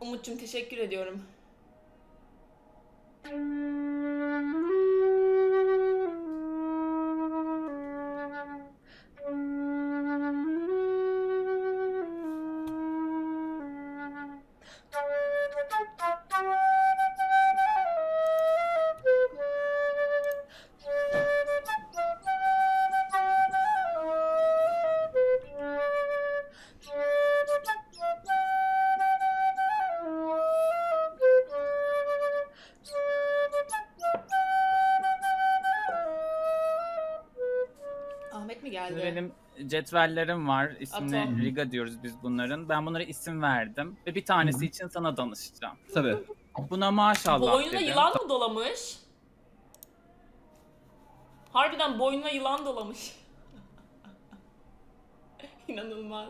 Umut'cum teşekkür ediyorum. Ahmet mi geldi? Benim cetvellerim var. İsmini Atom. Riga diyoruz biz bunların. Ben bunlara isim verdim. Ve bir tanesi için sana danışacağım. Tabii. Buna maşallah Boynuna dedim. yılan mı dolamış? Harbiden boynuna yılan dolamış. İnanılmaz.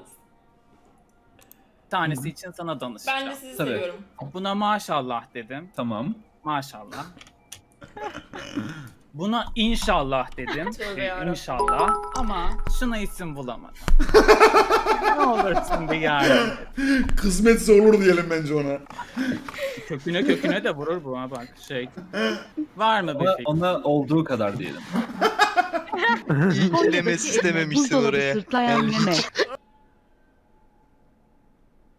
Bir tanesi için sana danışacağım. Ben de sizi Tabii. seviyorum. Buna maşallah dedim. Tamam. Maşallah. Buna inşallah dedim. Tövbe yarabbim. inşallah. Ama şuna isim bulamadım. ne olursun bir yardım et. Kısmetse olur diyelim bence ona. Köküne köküne de vurur bu ha bak şey. Var mı bir Ona, fikir? ona olduğu kadar diyelim. Dememişsin Buzdolabı oraya. sırtlayan Yani meme.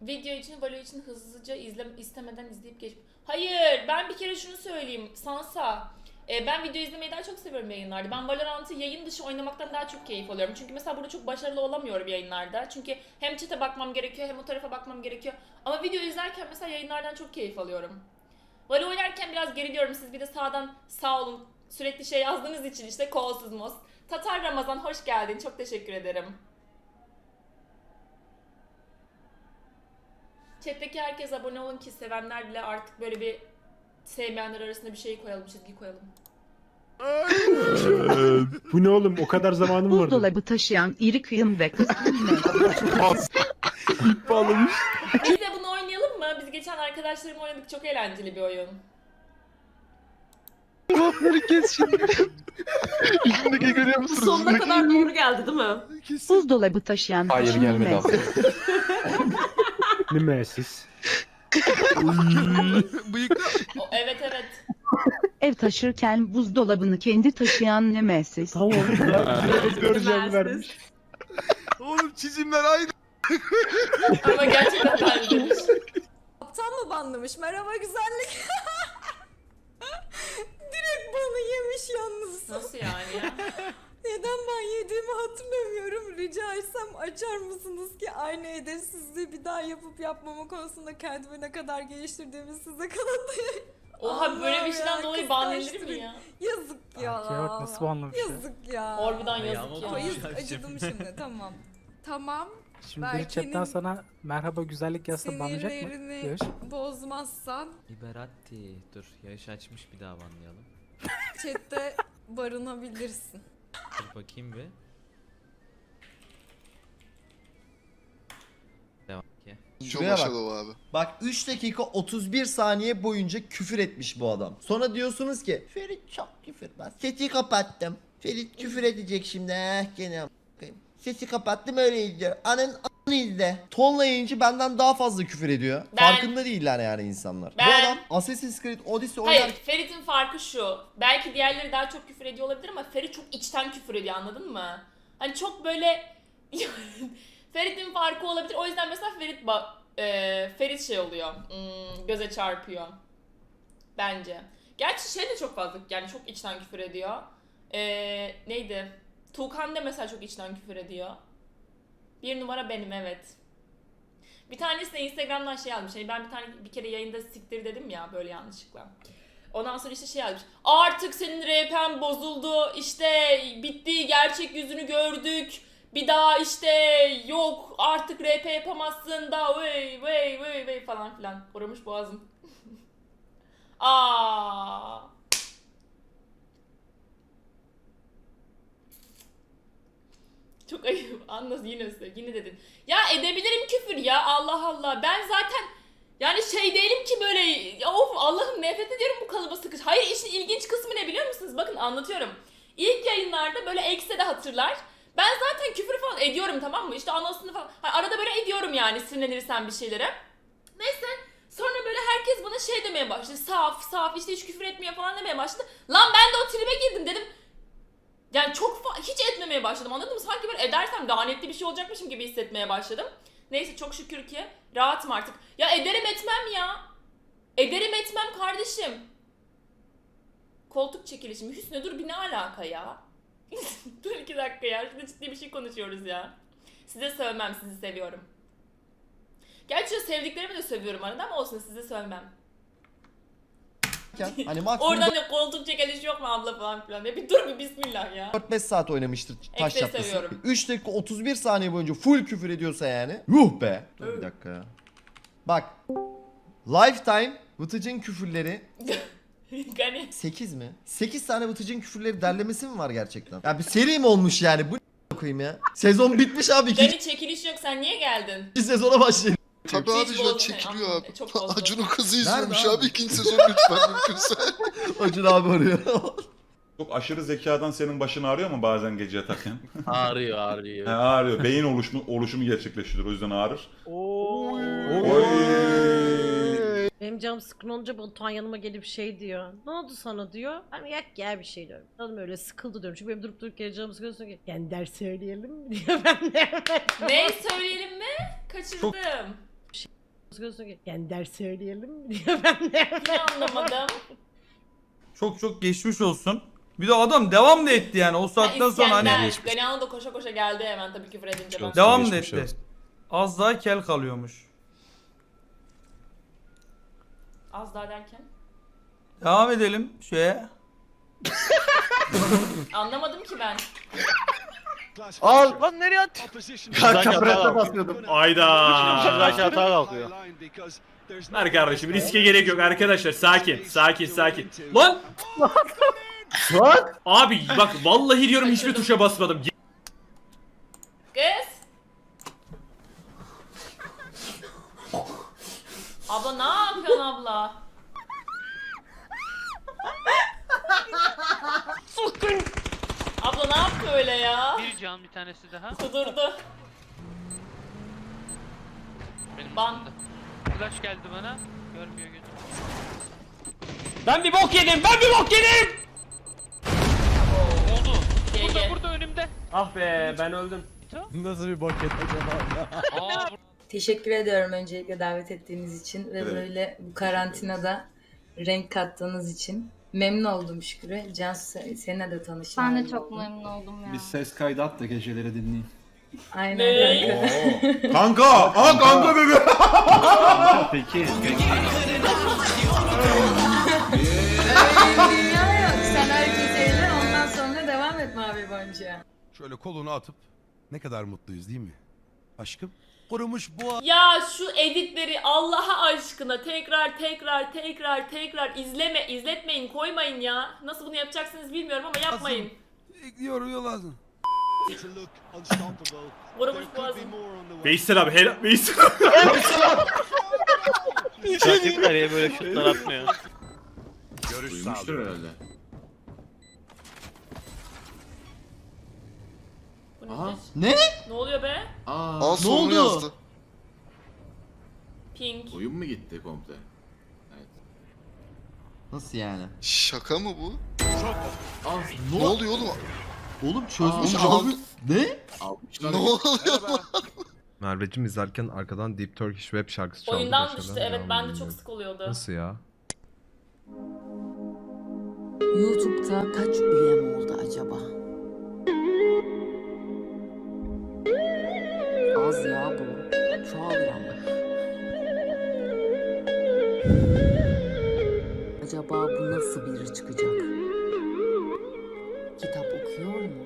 Video için, Valo için hızlıca izle, istemeden izleyip geç. Hayır, ben bir kere şunu söyleyeyim. Sansa, e, ben video izlemeyi daha çok seviyorum yayınlarda. Ben Valorant'ı yayın dışı oynamaktan daha çok keyif alıyorum. Çünkü mesela burada çok başarılı olamıyorum yayınlarda. Çünkü hem chat'e bakmam gerekiyor hem o tarafa bakmam gerekiyor. Ama video izlerken mesela yayınlardan çok keyif alıyorum. Valo oynarken biraz geriliyorum. Siz bir de sağdan sağ olun. Sürekli şey yazdığınız için işte kolsuz mos. Tatar Ramazan hoş geldin. Çok teşekkür ederim. Chat'teki herkes abone olun ki sevenler bile artık böyle bir sevmeyenler arasında bir şey koyalım, çizgi koyalım. Bu ne oğlum? O kadar zamanım vardı. Buzdolabı taşıyan iri kıyım ve kıskın meme. Biz de bunu oynayalım mı? Biz geçen arkadaşlarımla oynadık. Çok eğlenceli bir oyun. Kulakları kes şimdi. İçindeki görüyor musunuz? Sonuna kadar doğru geldi değil mi? Buzdolabı taşıyan Hayır haşin gelmedi meme. abi. Mimesis. O, evet evet. Ev taşırken buzdolabını kendi taşıyan nemesis. Tamam. Göreceğim vermiş. Oğlum çizimler aynı. Ama gerçekten benzemiş. Aptal mı banlamış? Merhaba güzellik. Direkt bana yemiş yalnız. Nasıl yani ya? Neden ben yediğimi hatırlamıyorum. Rica etsem açar mısınız ki aynı edepsizliği bir daha yapıp yapmama konusunda kendimi ne kadar geliştirdiğimi size kanıtlayayım. Oha böyle bir şeyden dolayı ban edilir mi kıskançtırın. ya? Yazık ya. Erkeğe bak nasıl banlamış ya. Yazık ya. Harbiden yazık ya. yazık acıdım şimdi tamam. Tamam. Şimdi Berke'nin chatten sana merhaba güzellik yazsa banlayacak mı? Sinirlerini Yağış. bozmazsan Liberatti. Dur yaş açmış bir daha banlayalım. chatte barınabilirsin. Bakayım bir. Devam ki. Şuraya bak. Bak 3 dakika 31 saniye boyunca küfür etmiş bu adam. Sonra diyorsunuz ki Ferit çok küfürbaz. Sesi kapattım. Ferit küfür edecek şimdi. Eh gene a**ayım. Sesi kapattım öyle izliyor. Anın izle. Tonla yayıncı benden daha fazla küfür ediyor. Ben- Farkında değiller yani insanlar. Bu Ben- adam Assassin's Creed Odyssey oynar Hayır, Ferit'in farkı şu. Belki diğerleri daha çok küfür ediyor olabilir ama Ferit çok içten küfür ediyor anladın mı? Hani çok böyle Ferit'in farkı olabilir. O yüzden mesela Ferit ba- e, Ferit şey oluyor. hmm, göze çarpıyor. Bence. Gerçi şey de çok fazla yani çok içten küfür ediyor. E, neydi? Tuğkan da mesela çok içten küfür ediyor. Bir numara benim evet. Bir tanesi de Instagram'dan şey yazmış. Hani ben bir tane bir kere yayında siktir dedim ya böyle yanlışlıkla. Ondan sonra işte şey yazmış. Artık senin RP'n bozuldu. İşte bitti. Gerçek yüzünü gördük. Bir daha işte yok artık RP yapamazsın da vey vey vey vey falan filan. Uğramış boğazım. Aa. Çok ayıp. Anlas yine. Yine dedin. Ya edebilirim küfür ya. Allah Allah. Ben zaten yani şey değilim ki böyle ya of Allah'ım nefret ediyorum bu kalıba sıkış. Hayır işin ilginç kısmı ne biliyor musunuz? Bakın anlatıyorum. İlk yayınlarda böyle ekse de hatırlar. Ben zaten küfür falan ediyorum tamam mı? İşte anasını falan. Hani arada böyle ediyorum yani sinirlenirsem bir şeylere. Neyse sonra herkes bana şey demeye başladı. Saf, saf, işte hiç küfür etmiyor falan demeye başladı. Lan ben de o tribe girdim dedim. Yani çok hiç etmemeye başladım anladın mı? Sanki böyle edersem lanetli bir şey olacakmışım gibi hissetmeye başladım. Neyse çok şükür ki rahatım artık. Ya ederim etmem ya. Ederim etmem kardeşim. Koltuk çekilişim. Hüsnü dur bir ne alaka ya? dur iki dakika ya. Şurada ciddi bir şey konuşuyoruz ya. Size sövmem sizi seviyorum. Gerçi sevdiklerimi de sövüyorum arada ama olsun size sövmem. hani maksimum Oradan da koltuk çekiliş yok mu abla falan filan diye. Bir dur bir bismillah ya. 4-5 saat oynamıştır taş çatlasın. seviyorum. 3 dakika 31 saniye boyunca full küfür ediyorsa yani. Yuh be. Dur bir Evet. dakika ya. Bak. Lifetime Vıtıcın küfürleri Gani. 8 mi? 8 tane Vıtıcın küfürleri derlemesi mi var gerçekten? Ya bir seri mi olmuş yani? Bu ne koyayım ya? Sezon bitmiş abi. İkinci Gani çekiliş yok sen niye geldin? sezona başlayın. Tabii abi şu an çekiliyor abi. Çok bozdu. Acun'un kızı izliyormuş abi? abi ikinci sezon lütfen mümkünse. Acun abi arıyor. Çok aşırı zekadan senin başın ağrıyor mu bazen gece yatarken? Ağrıyor ağrıyor. He, ağrıyor. Beyin oluşumu, oluşumu gerçekleştirir o yüzden ağrır. Oo. Benim canım sıkın olunca Batuhan yanıma gelip şey diyor. Ne oldu sana diyor. Ben yak gel bir şey diyorum. Canım öyle sıkıldı diyorum. Çünkü benim durup durup yere canım sıkılıyor. Sonra yani ders söyleyelim mi diyor. Ben de. Ne söyleyelim mi? Kaçırdım. Sonra yani ders söyleyelim mi diyor. Ben de. Ne anlamadım. Çok çok geçmiş olsun. Bir de adam devam da etti yani o saatten sonra hani İskender. Hanım da koşa koşa geldi hemen tabii küfür edince ben. devam da etti. Az daha kel kalıyormuş. Az daha derken. Devam edelim şeye. Anlamadım ki ben. Al. Lan nereye at? Kanka prete basıyordum. Ayda. hata kalkıyor. Ver kardeşim riske gerek yok arkadaşlar sakin sakin sakin. Lan Lan. abi bak vallahi diyorum hiçbir tuşa basmadım. Kız. Abla ne yapıyorsun abla? abla ne yaptı öyle ya? Bir can bir tanesi daha. Kudurdu. Benim Ban. Flash geldi bana. Görmüyor gözüm. Ben bir bok yedim ben bir bok yedim. Oldu. GG. Burada önümde. Ah be ben öldüm. Nasıl bir paket acaba? Aa Teşekkür ediyorum öncelikle davet ettiğiniz için ve Evet. böyle bu karantinada renk kattığınız için. Memnun oldum Şükrü. Can seninle de tanıştım. Ben de çok memnun oldum ya. ses kaydı at da geceleri dinleyin. Aynen. Ne? kanka. kanka! Aa kanka dedi. Peki. Dünya yok. Sen herkese eğlen ondan sonra devam et mavi boncuğa. Şöyle kolunu atıp ne kadar mutluyuz değil mi? Aşkım kurumuş bu Ya şu editleri Allah'a aşkına tekrar tekrar tekrar tekrar izleme izletmeyin koymayın ya. Nasıl bunu yapacaksınız bilmiyorum ama yapmayın. yoruyor lazım. Vurmuş boğazım. Veysel abi helal Veysel. Rakip kaleye böyle şutlar atmıyor. Görüş herhalde. Nedir? Ne? Ne oluyor be? Aa Ne sonunu oldu? yazdı. Pink. Oyun mu gitti komple? Nasıl yani? Şaka mı bu? Aa, Ne oluyor oğlum? Oğlum çözmüş Aa, abi. Ne? almışlar. Ne oluyor lan? Merveciğim izlerken arkadan Deep Turkish Web şarkısı çaldı. Oyundan düştü evet Devamını bende çok sık oluyordu. Nasıl ya? YouTube'da kaç üyem oldu acaba? Az ya bu. Çoğalır ama. Acaba bu nasıl biri çıkacak? Kitap okuyor mu?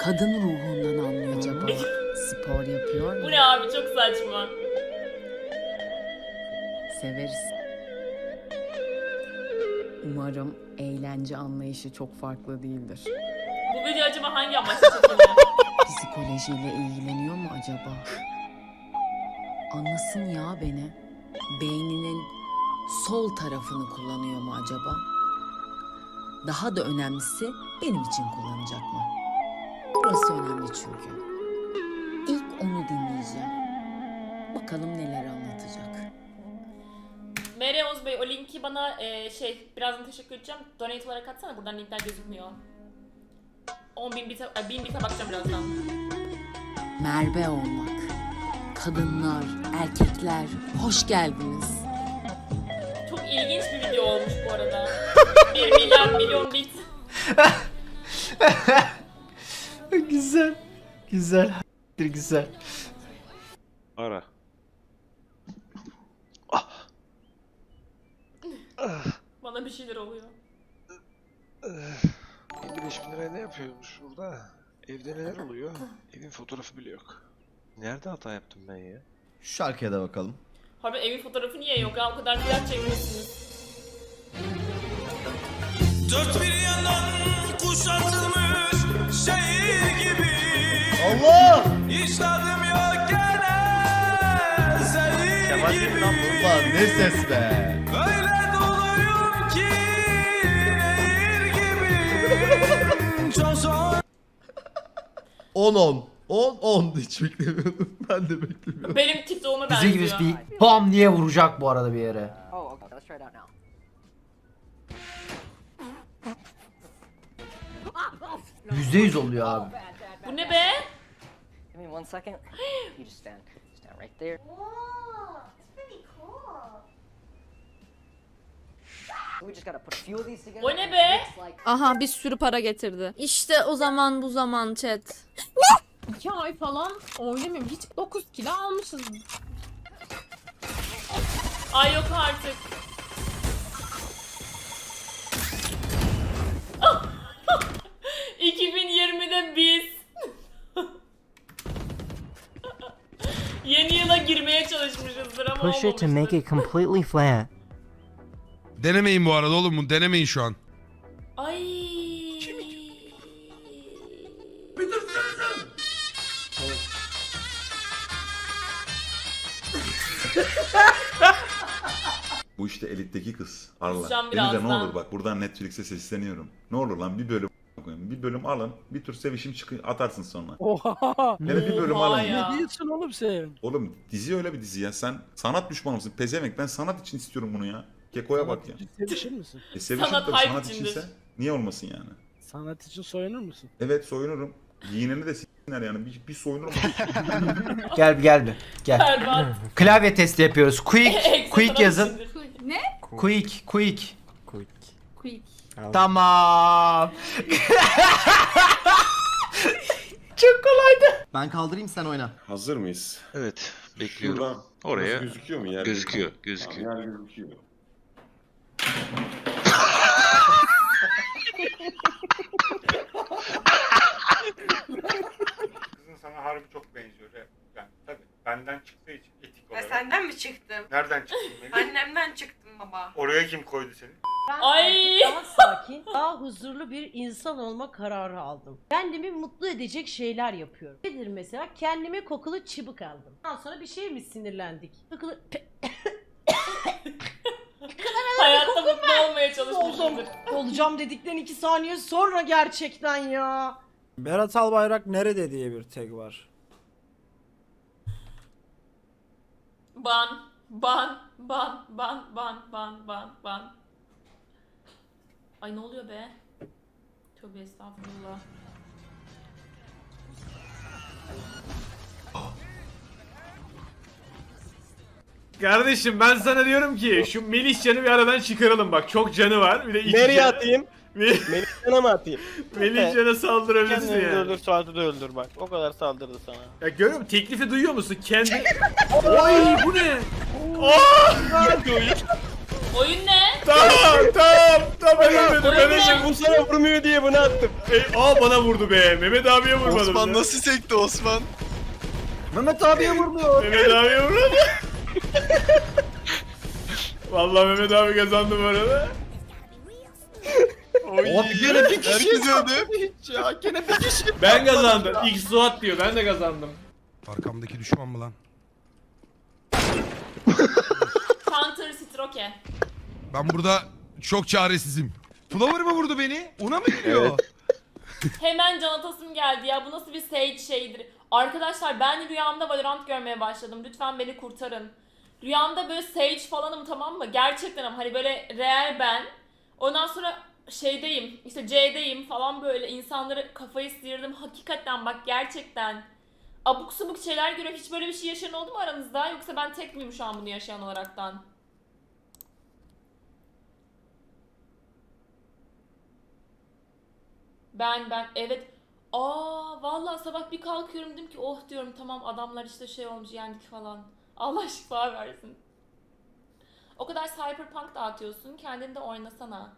Kadın ruhundan anlıyor acaba? Spor yapıyor mu? Bu ne abi çok saçma. Severiz. Umarım eğlence anlayışı çok farklı değildir. Bu video acaba hangi amaçla çekildi? Psikolojiyle ilgileniyor mu acaba? Anlasın ya beni. Beyninin sol tarafını kullanıyor mu acaba? Daha da önemlisi benim için kullanacak mı? Burası önemli çünkü. İlk onu dinleyeceğim. Bakalım neler anlatacak. Mere Oğuz Bey o linki bana e, şey birazdan teşekkür edeceğim. Donate olarak atsana buradan linkler gözükmüyor. 10 bin bite, ay, bin bite bakacağım birazdan. Merve olmak. Kadınlar, erkekler, hoş geldiniz. Çok ilginç bir video olmuş bu arada. 1 milyar milyon bit. güzel. Güzel. Güzel. Ara. Bana bir şeyler oluyor. 55 bin liraya ne yapıyormuş burada? Evde neler oluyor? Evin fotoğrafı bile yok. Nerede hata yaptım ben ya? Şu şarkıya da bakalım. Harbi evin fotoğrafı niye yok ya? O kadar fiyat çekmişsiniz. Allah! Kemal Bey lan bu. Ulan ne ses be. 10 10 10 10 hiç beklemiyordum. Ben de beklemiyordum. Benim TikTok'uma benziyor. bam diye vuracak bu arada bir yere. Yüzde yüz oluyor abi. Bu ne be? Give me one second. you just stand, stand right there. O ne be? Aha bir sürü para getirdi. İşte o zaman bu zaman chat. İki ay falan oynamıyorum. Hiç 9 kilo almışız. Ay yok artık. 2020'de biz Yeni yıla girmeye çalışmışızdır ama olmamıştır. it completely flat. Denemeyin bu arada oğlum. bunu Denemeyin şu an. Ay. Bu işte elitteki kız. Arla. Beni de ne olur bak buradan Netflix'e sesleniyorum. Ne olur lan bir bölüm. Bir bölüm alın. Bir tür sevişim çıkın atarsın sonra. Oha! Yani bir bölüm Oha alın. ya. Ne diyorsun oğlum sen? Oğlum dizi öyle bir dizi ya. Sen sanat düşmanı mısın? Pezemek ben sanat için istiyorum bunu ya. Keko'ya bak ya. Sevişir misin? E Sanat tabii hype sanat içindir. içinse niye olmasın yani? Sanat için soyunur musun? Evet soyunurum. Giyineni de s**sinler yani. Bir, bir soyunurum. Gel bir gel bir. Gel. Berbat. Klavye testi yapıyoruz. Quick. Eksi quick sanat yazın. içindir. Ne? Quick. Quick. Quick. Tamam. Çok kolaydı. Ben kaldırayım sen oyna. Hazır mıyız? Evet. Bekliyorum. Oraya gözüküyor mu yer? Gözüküyor, gözüküyor. yer gözüküyor. Kızın sana harbi çok benziyor. Yani tabii benden çıktığı için etik olarak. senden mi çıktım? Nereden çıktın benim? Annemden çıktım baba. Oraya kim koydu seni? Ay. Daha sakin, daha huzurlu bir insan olma kararı aldım. Kendimi mutlu edecek şeyler yapıyorum. Nedir mesela? Kendime kokulu çıbık aldım. Ondan sonra bir şey mi sinirlendik? Kokulu... Hayatta mutlu olmaya çalışmışımdır. Olacağım dedikten iki saniye sonra gerçekten ya. Berat Albayrak nerede diye bir tag var. Ban, ban, ban, ban, ban, ban, ban, ban. Ay ne oluyor be? Tövbe estağfurullah. Kardeşim ben sana diyorum ki şu Melis canı bir aradan çıkaralım bak. Çok canı var. Bir de iki Nereye canı- atayım? Me- Melisa'na mı atayım? Melis can'a saldırabilirsin yani. Suat'ı da öldür bak. O kadar saldırdı sana. Ya görüyor musun? Teklifi duyuyor musun? Kendi... Oy bu ne? Aa! Oyun ne? Tamam tamam. Tamam ben ölmedim. Ben Oyun ne? ölmedim. Bu sana vurmuyor diye bunu attım. E, aa bana vurdu be. Mehmet abiye vurmadım. ya. nasıl sekti Osman? Mehmet abiye vurmuyor. Mehmet abiye vurmadı. Vallahi Mehmet abi kazandı bu arada. Oy. gene bir kişi öldü. Ya gene bir kişi. Ben kazandım. İlk Suat diyor. Ben de kazandım. Arkamdaki düşman mı lan? Counter Stroke. Ben burada çok çaresizim. Flower mı vurdu beni? Ona mı gidiyor? Hemen can atasım geldi ya. Bu nasıl bir sage şeydir. Arkadaşlar ben rüyamda Valorant görmeye başladım. Lütfen beni kurtarın. Rüyamda böyle Sage falanım tamam mı? Gerçekten ama hani böyle real ben. Ondan sonra şeydeyim işte C'deyim falan böyle insanları kafayı sıyırdım. Hakikaten bak gerçekten. Abuk subuk şeyler görüyorum. Hiç böyle bir şey yaşayan oldu mu aranızda? Yoksa ben tek miyim şu an bunu yaşayan olaraktan? Ben ben evet. Aa vallahi sabah bir kalkıyorum dedim ki oh diyorum tamam adamlar işte şey olmuş yendik falan. Allah şifa versin. O kadar cyberpunk dağıtıyorsun kendin de oynasana.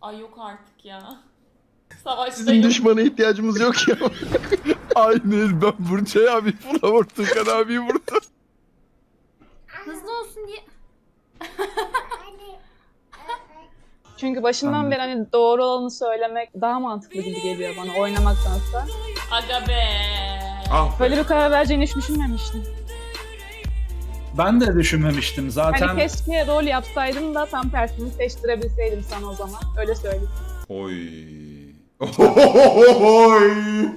Ay yok artık ya. Savaştayım. düşmana ihtiyacımız yok ya. Aynen ben Burçay abi vurdum Turkan abi vurdum. Hızlı olsun diye. Çünkü başından beri hani doğru olanı söylemek daha mantıklı gibi geliyor bana oynamaktansa. Aga be. Ah be. bir karar vereceğini hiç düşünmemiştim. Ben de düşünmemiştim zaten. Hani keşke rol yapsaydım da tam tersini seçtirebilseydim sana o zaman. Öyle söyleyeyim. Oy. Oy.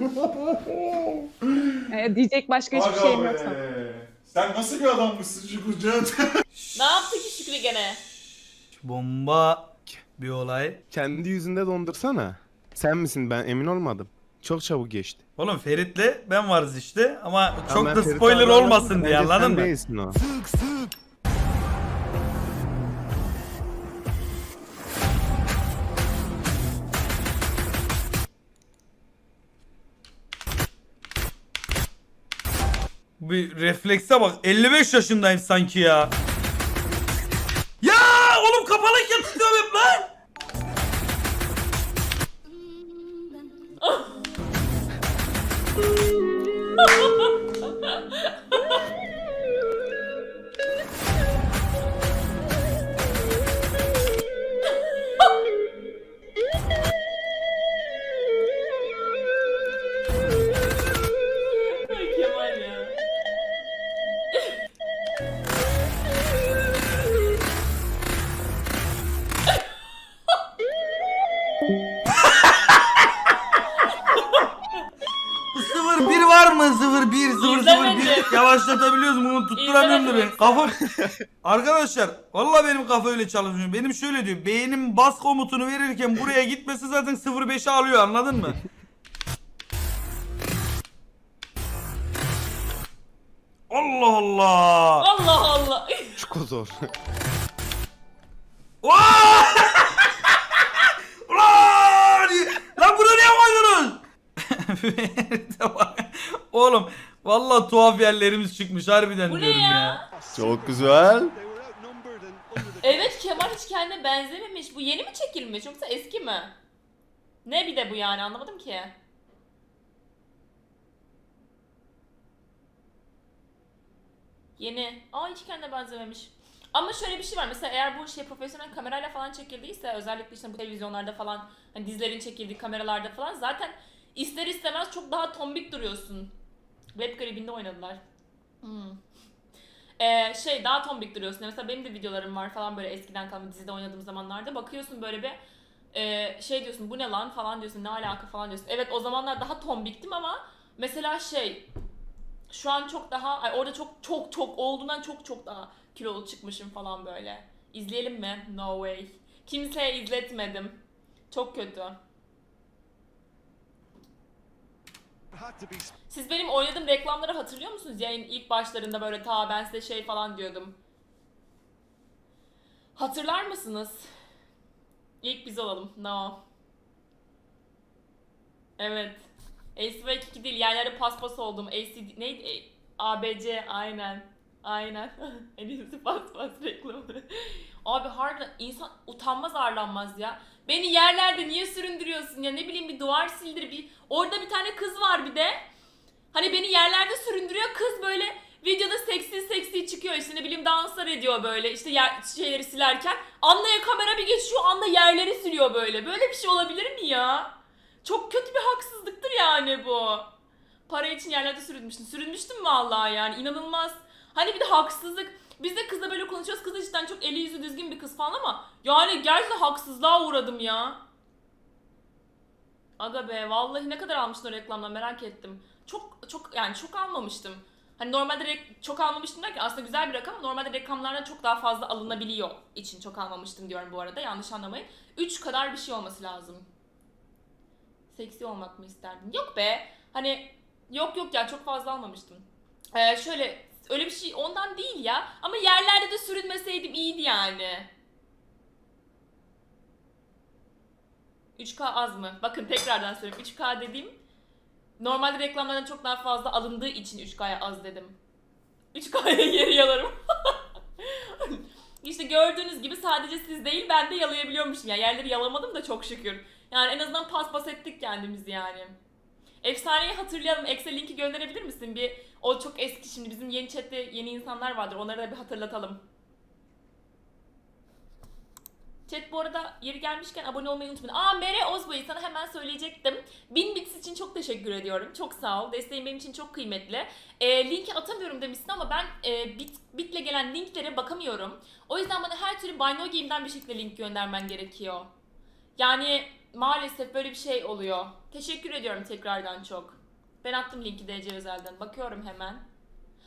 Ee, diyecek başka Aga be. Sen nasıl bir adammışsın Şükrücan? Ne yaptı ki Şükrü gene? Bomba bir olay. Kendi yüzünde dondursana. Sen misin ben emin olmadım. Çok çabuk geçti. Oğlum Ferit'le ben varız işte ama çok ben da Ferit spoiler abi olmasın anladım. diye Bence sen anladın mı? değilsin o. Bir reflekse bak 55 yaşındayım sanki ya. Ya oğlum kapalıyken tutuyorum hep lan. 哈。Sıfır bir var mı? Sıfır bir, sıfır sıfır bir. Yavaşlatabiliyoruz mu? Bunu tutturamıyorum da ben. Kafam... Arkadaşlar vallahi benim kafa öyle çalışmıyor. Benim şöyle diyor. Beynim bas komutunu verirken buraya gitmesi zaten 0.5'e alıyor anladın mı? Allah Allah. Allah Allah. Çok zor. Vaa! Ulan! Lan bunu niye koydunuz? Oğlum vallahi tuhaf yerlerimiz çıkmış harbiden Bu ne diyorum ya? ya. Çok güzel. Evet Kemal hiç kendine benzememiş. Bu yeni mi çekilmiş yoksa eski mi? Ne bir de bu yani anlamadım ki. Yeni. Aa hiç kendine benzememiş. Ama şöyle bir şey var. Mesela eğer bu şey profesyonel kamerayla falan çekildiyse özellikle işte bu televizyonlarda falan hani dizilerin çekildiği kameralarda falan zaten ister istemez çok daha tombik duruyorsun. Web garibinde oynadılar. Hmm. Ee, şey daha tombik duruyorsun. Mesela benim de videolarım var falan böyle eskiden kalma dizide oynadığım zamanlarda. Bakıyorsun böyle bir e, şey diyorsun bu ne lan falan diyorsun ne alaka falan diyorsun. Evet o zamanlar daha tombiktim ama mesela şey şu an çok daha ay, orada çok çok çok olduğundan çok çok daha kilolu çıkmışım falan böyle. İzleyelim mi? No way. Kimseye izletmedim. Çok kötü. Siz benim oynadığım reklamları hatırlıyor musunuz? Yayın ilk başlarında böyle ta ben size şey falan diyordum. Hatırlar mısınız? İlk biz olalım. No. Evet. ACV 2 değil yerlerde paspas oldum. ACD neydi? ABC aynen. Aynen. en iyisi paspas reklamı. Abi harbiden insan utanmaz arlanmaz ya. Beni yerlerde niye süründürüyorsun ya? Ne bileyim bir duvar sildir bir. Orada bir tane kız var bir de. Hani beni yerlerde süründürüyor kız böyle videoda seksi seksi çıkıyor işte ne bileyim danslar ediyor böyle işte yer, şeyleri silerken. Anlaya kamera bir geçiyor Anla yerleri siliyor böyle. Böyle bir şey olabilir mi ya? Çok kötü bir haksızlıktır yani bu. Para için yerlerde sürünmüştüm. Sürünmüştüm vallahi yani inanılmaz. Hani bir de haksızlık. Biz de kızla böyle konuşuyoruz. Kız da cidden çok eli yüzü düzgün bir kız falan ama yani gerçekten haksızlığa uğradım ya. Aga be vallahi ne kadar almıştın o reklamdan merak ettim. Çok çok yani çok almamıştım. Hani normalde rek- çok almamıştım derken aslında güzel bir rakam normalde reklamlardan çok daha fazla alınabiliyor için çok almamıştım diyorum bu arada yanlış anlamayın. 3 kadar bir şey olması lazım. Seksi olmak mı isterdin? Yok be. Hani yok yok ya çok fazla almamıştım. Ee, şöyle öyle bir şey ondan değil ya. Ama yerlerde de sürünmeseydim iyiydi yani. 3K az mı? Bakın tekrardan söyleyeyim. 3K dediğim normalde reklamlardan çok daha fazla alındığı için 3K'ya az dedim. 3K'ya geri yalarım. işte gördüğünüz gibi sadece siz değil ben de yalayabiliyormuşum. Yani yerleri yalamadım da çok şükür. Yani en azından paspas ettik kendimizi yani. Efsaneyi hatırlayalım. Excel linki gönderebilir misin? Bir o çok eski şimdi bizim yeni chatte yeni insanlar vardır. Onları da bir hatırlatalım. Chat bu arada yeri gelmişken abone olmayı unutmayın. Aa Mere Ozboy sana hemen söyleyecektim. 1000 bits için çok teşekkür ediyorum. Çok sağ ol. Desteğin benim için çok kıymetli. E, linki atamıyorum demişsin ama ben e, bit, bitle gelen linklere bakamıyorum. O yüzden bana her türlü Buy Game'den bir şekilde link göndermen gerekiyor. Yani maalesef böyle bir şey oluyor. Teşekkür ediyorum tekrardan çok. Ben attım linki DC özelden. Bakıyorum hemen.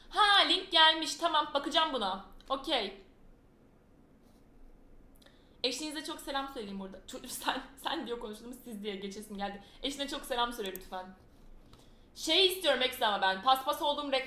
Ha link gelmiş. Tamam bakacağım buna. Okey. Eşinize çok selam söyleyeyim burada. Sen sen diyor konuştuğumuz siz diye geçesim geldi. Eşine çok selam söyle lütfen. Şey istiyorum ekstra ama ben. Paspas olduğum reklam